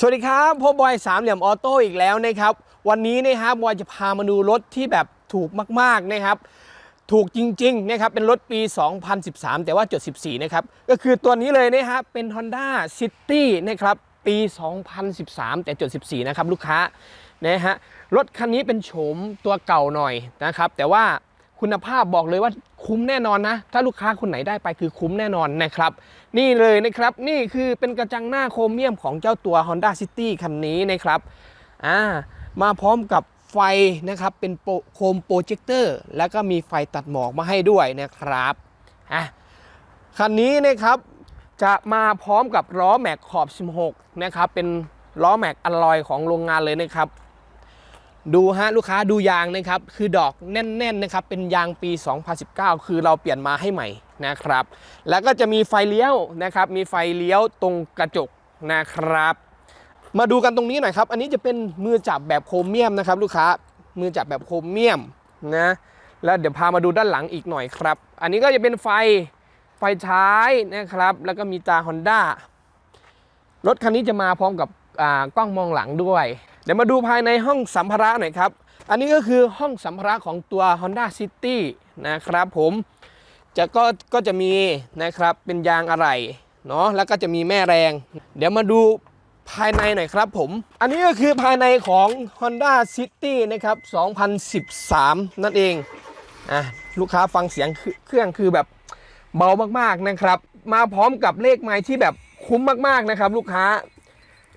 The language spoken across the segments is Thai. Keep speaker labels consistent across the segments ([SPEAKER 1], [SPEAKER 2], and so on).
[SPEAKER 1] สวัสดีครับพบบอยสามเหลี่ยมออโต้อีกแล้วนะครับ วันนี้นะครับบอยจะพามาดูรถที่แบบถูกมากๆนะครับ ถูกจริงๆนะครับเป็นรถปี 2013 แต่ว่าจด 14 นะครับ ก็คือตัวนี้เลยนะครับเป็น Honda City นะครับปี 2013 แต่จด 14 นะครับลูกค้านะฮะรถคันนี้เป็นโฉมตัวเก่าหน่อยนะครับ แต่ว่า คุณภาพบอกเลยว่าคุ้มแน่นอนนะ ถ้าลูกค้าคนไหนได้ไปคือคุ้มแน่นอนนะครับ นี่เลยนะครับ นี่คือเป็นกระจังหน้าโครเมียมของเจ้าตัว Honda City คันนี้นะครับอ่ามาพร้อมกับไฟนะครับ เป็นโปรโคมโปรเจคเตอร์ แล้วก็มีไฟตัดหมอกมาให้ด้วยนะครับอะคันนี้นะครับจะมาพร้อมกับล้อแม็กขอบ 16 นะครับ เป็นล้อแม็กอลลอยของโรงงานเลยนะครับ ดูฮะลูกค้าดูยางนะครับคือดอกแน่นๆนะครับเป็นยางปี 2019 คือเราเปลี่ยนมาให้ใหม่นะครับ แล้วก็จะมีไฟเลี้ยวนะครับ มีไฟเลี้ยวตรงกระจกนะครับ มาดูกันตรงนี้หน่อยครับ อันนี้จะเป็นมือจับแบบโครเมียมนะครับ ลูกค้ามือจับแบบโครเมียมนะแล้วเดี๋ยวพามาดูด้านหลังอีกหน่อยครับ อันนี้ก็จะเป็นไฟไฟท้ายนะครับ แล้วก็มีตา Honda รถคันนี้จะมาพร้อมกับกล้องมองหลังด้วย ดี๋ยวมาดูภายในห้องสัมภาระหน่อยครับ อันนี้ก็คือห้องสัมภาระของตัว Honda City นะครับผมจะก็ก็จะมีนะครับเป็นยางอะไหล่เนาะแล้วก็จะมีแม่แรง เดี๋ยวมาดูภายในหน่อยครับผม อันนี้ก็คือภายในของ Honda City นะครับ 2013 นั่นเองอะลูกค้าฟังเสียงเครื่องคือแบบเบามากๆนะครับ มาพร้อมกับเลขไม้ที่แบบคุ้มมากๆนะครับ ลูกค้า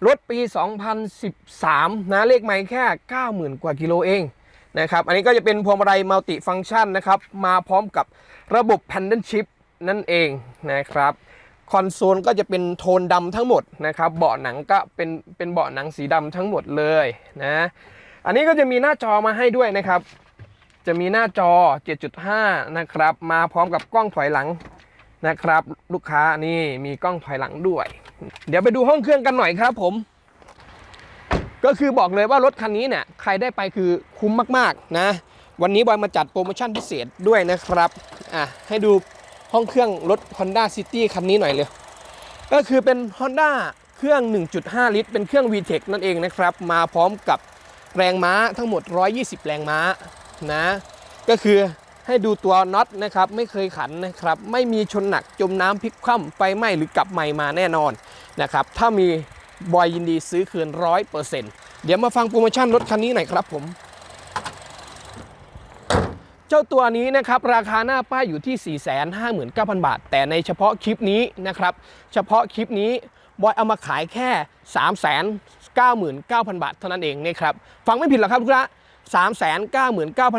[SPEAKER 1] รถปี 2013 นะเลขไม้แค่ 90,000 กว่ากิโลเองนะครับอันนี้ก็จะเป็นพวงมาลัยมัลติฟัง c t ชันนะครับมาพร้อมกับระบบ p พนเด l ชิ p นั่นเองนะครับคอนโซลก็จะเป็นโทนดำทั้งหมดนะครับเบาะหนังก็เป็นเป็นเบาะหนังสีดำทั้งหมดเลยนะอันนี้ก็จะมีหน้าจอมาให้ด้วยนะครับ จะมีหน้าจอ 7.5 นะครับ มาพร้อมกับกล้องถอยหลัง นะครับ ลูกค้านี่มีกล้องถอยหลังด้วย เดี๋ยวไปดูห้องเครื่องกันหน่อยครับผม ก็คือบอกเลยว่ารถคันนี้เนี่ยใครได้ไปคือคุ้มมากๆนะ วันนี้บอยมาจัดโปรโมชั่นพิเศษด้วยนะครับอะให้ดูห้องเครื่องรถ Honda City คันนี้หน่อยเลย ก็คือเป็น Honda เครื่อง 1.5 ลิตร เป็นเครื่อง VTEC นั่นเองนะครับ มาพร้อมกับแรงม้าทั้งหมด 120 แรงม้านะ ก็คือ ให้ดูตัวน็อตนะครับไม่เคยขันนะครับไม่มีชนหนักจมน้ำพลิกคว่ำไฟไหม้หรือกลับใหม่มาแน่นอนนะครับถ้ามีบอยยินดีซื้อคืนร้อยเปอร์เซ็นต์เดี๋ยวมาฟังโปรโมชั่นรถคันนี้หน่อยครับผม เจ้าตัวนี้นะครับราคาหน้าป้ายอยู่ที่ 459,000 บาท แต่ในเฉพาะคลิปนี้นะครับเฉพาะคลิปนี้บอยเอามาขายแค่ 399,000 บาทเท่านั้นเองนะครับฟังไม่ผิดหรอกครับทุกท่าน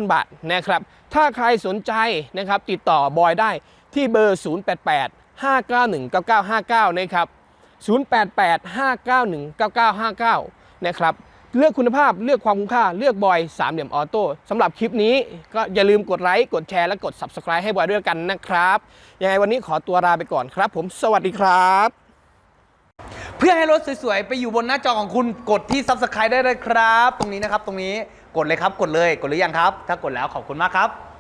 [SPEAKER 1] 399,000 บาทนะครับ ถ้าใครสนใจนะครับติดต่อบอยได้ที่เบอร์ 088 591 9959 นะครับ 0885919959 นะครับเลือกคุณภาพเลือกความคุ้มค่าเลือกบอยสามเหลี่ยมออโต้สำหรับคลิปนี้ก็อย่าลืมกดไลค์กดแชร์และกด Subscribe ให้บอยด้วยกันนะครับยังไงวันนี้ขอตัวลาไปก่อนครับ ผมสวัสดีครับ
[SPEAKER 2] เพื่อให้รถสวยๆ ไปอยู่บนหน้าจอของคุณกดที่ Subscribe ได้เลยครับ ตรงนี้นะครับตรงนี้ กดเลยครับ กดเลย กดหรือยังครับ ถ้ากดแล้วขอบคุณมากครับ